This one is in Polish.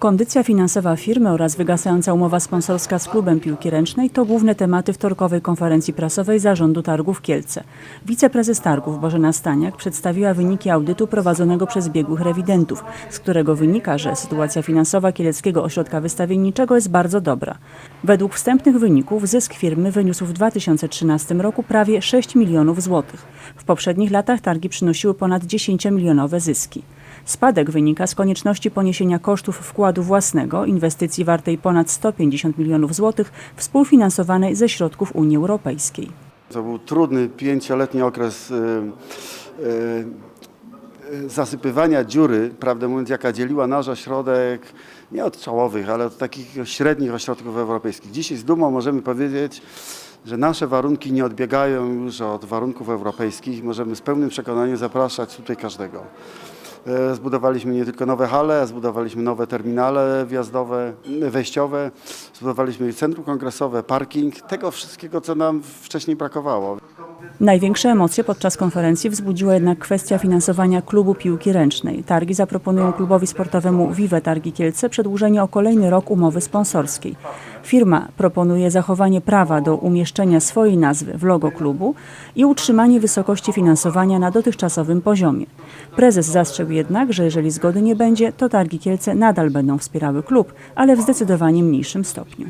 Kondycja finansowa firmy oraz wygasająca umowa sponsorska z klubem piłki ręcznej to główne tematy wtorkowej konferencji prasowej Zarządu Targów Kielce. Wiceprezes Targów Bożena Staniak przedstawiła wyniki audytu prowadzonego przez biegłych rewidentów, z którego wynika, że sytuacja finansowa Kieleckiego Ośrodka Wystawienniczego jest bardzo dobra. Według wstępnych wyników zysk firmy wyniósł w 2013 roku prawie 6 milionów złotych. W poprzednich latach targi przynosiły ponad 10-milionowe zyski. Spadek wynika z konieczności poniesienia kosztów wkładu własnego, inwestycji wartej ponad 150 milionów złotych, współfinansowanej ze środków Unii Europejskiej. To był trudny pięcioletni okres y, y, y, zasypywania dziury, prawdę mówiąc, jaka dzieliła nasz ośrodek nie od czołowych, ale od takich średnich ośrodków europejskich. Dzisiaj z dumą możemy powiedzieć, że nasze warunki nie odbiegają już od warunków europejskich. Możemy z pełnym przekonaniem zapraszać tutaj każdego. E, Zbudowaliśmy nie tylko nowe hale, zbudowaliśmy nowe terminale wjazdowe, wejściowe, zbudowaliśmy centrum kongresowe, parking, tego wszystkiego, co nam wcześniej brakowało. Największe emocje podczas konferencji wzbudziła jednak kwestia finansowania klubu piłki ręcznej. Targi zaproponują klubowi sportowemu Vive Targi Kielce przedłużenie o kolejny rok umowy sponsorskiej. Firma proponuje zachowanie prawa do umieszczenia swojej nazwy w logo klubu i utrzymanie wysokości finansowania na dotychczasowym poziomie. Prezes zastrzegł jednak, że jeżeli zgody nie będzie, to Targi Kielce nadal będą wspierały klub, ale w zdecydowanie mniejszym stopniu.